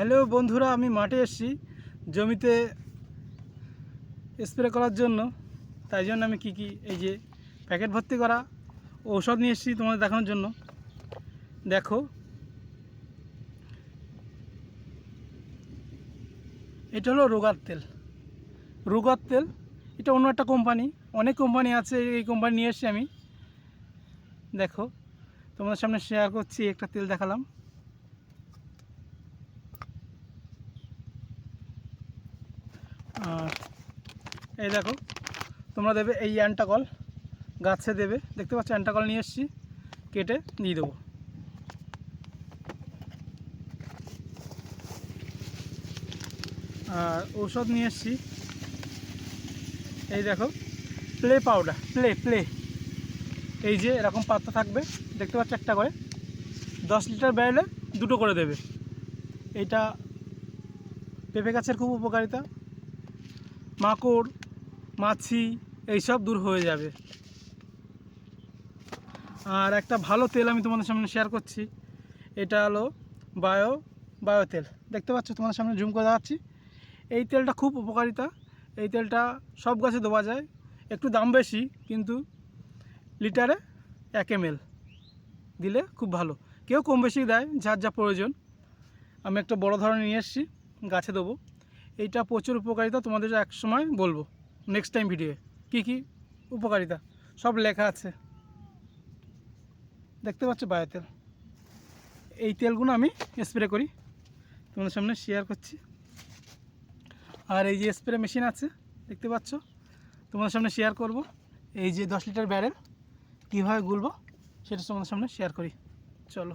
Hello বন্ধুরা, আমি মাঠে এসেছি। জমিতে স্প্রে করার জন্য। তাই জন্য আমি কি কি, এই যে প্যাকেট ভর্তি করা ঔষধ নিয়ে এসেছি তোমাদের দেখানোর জন্য। দেখো। এটা হলো রোগার তেল। রোগার তেল, এটা অন্য একটা কোম্পানি অনেক কোম্পানি আছে, এই কোম্পানি নিয়ে এসেছি আমি। দেখো, তোমাদের সামনে শেয়ার করছি, একটা তেল দেখালাম। এই দেখো, তোমরা দেবে এই অ্যান্টাকল, গাছে দেবে, দেখতে পাচ্ছ অ্যান্টাকল নিয়ে এসেছি, কেটে দিয়ে দেবো। আর ঔষধ নিয়ে এসেছি, এই দেখো, প্লে পাউডার, প্লে প্লে। এই যে এরকম পাত্র থাকবে, দেখতে পাচ্ছ একটা করে, দশ লিটার ব্যারেলে দুটো করে দেবে। এইটা পেঁপে গাছের খুব উপকারিতা। মাকড়, মাছি এইসব দূর হয়ে যাবে। আর একটা ভালো তেল আমি তোমাদের সামনে শেয়ার করছি। এটা হলো বায়ো বায়ো তেল। দেখতে পাচ্ছ তোমাদের সামনে জুম করে দেখাচ্ছি। এই তেলটা খুব উপকারিতা। এই তেলটা সব গাছে দেওয়া যায়। একটু দাম বেশি, কিন্তু লিটারে এক এম দিলে খুব ভালো। কেউ কম বেশি দেয়, যার যা প্রয়োজন। আমি একটা বড় ধরনের নিয়ে এসেছি, গাছে দেবো। এইটা প্রচুর উপকারিতা তোমাদের এক সময় বলব নেক্সট টাইম ভিডিও কি কি উপকারিতা? সব লেখা আছে। দেখতে পাচ্ছ বায়ো তেল এই তেলগুলো আমি স্প্রে করি। তোমাদের সামনে শেয়ার করছি। আর এই যে স্প্রে মেশিন আছে, দেখতে পাচ্ছ? তোমাদের সামনে শেয়ার করব। এই যে দশ লিটার ব্যারেল কীভাবে গুলবো, সেটা তোমাদের সামনে শেয়ার করি। চলো।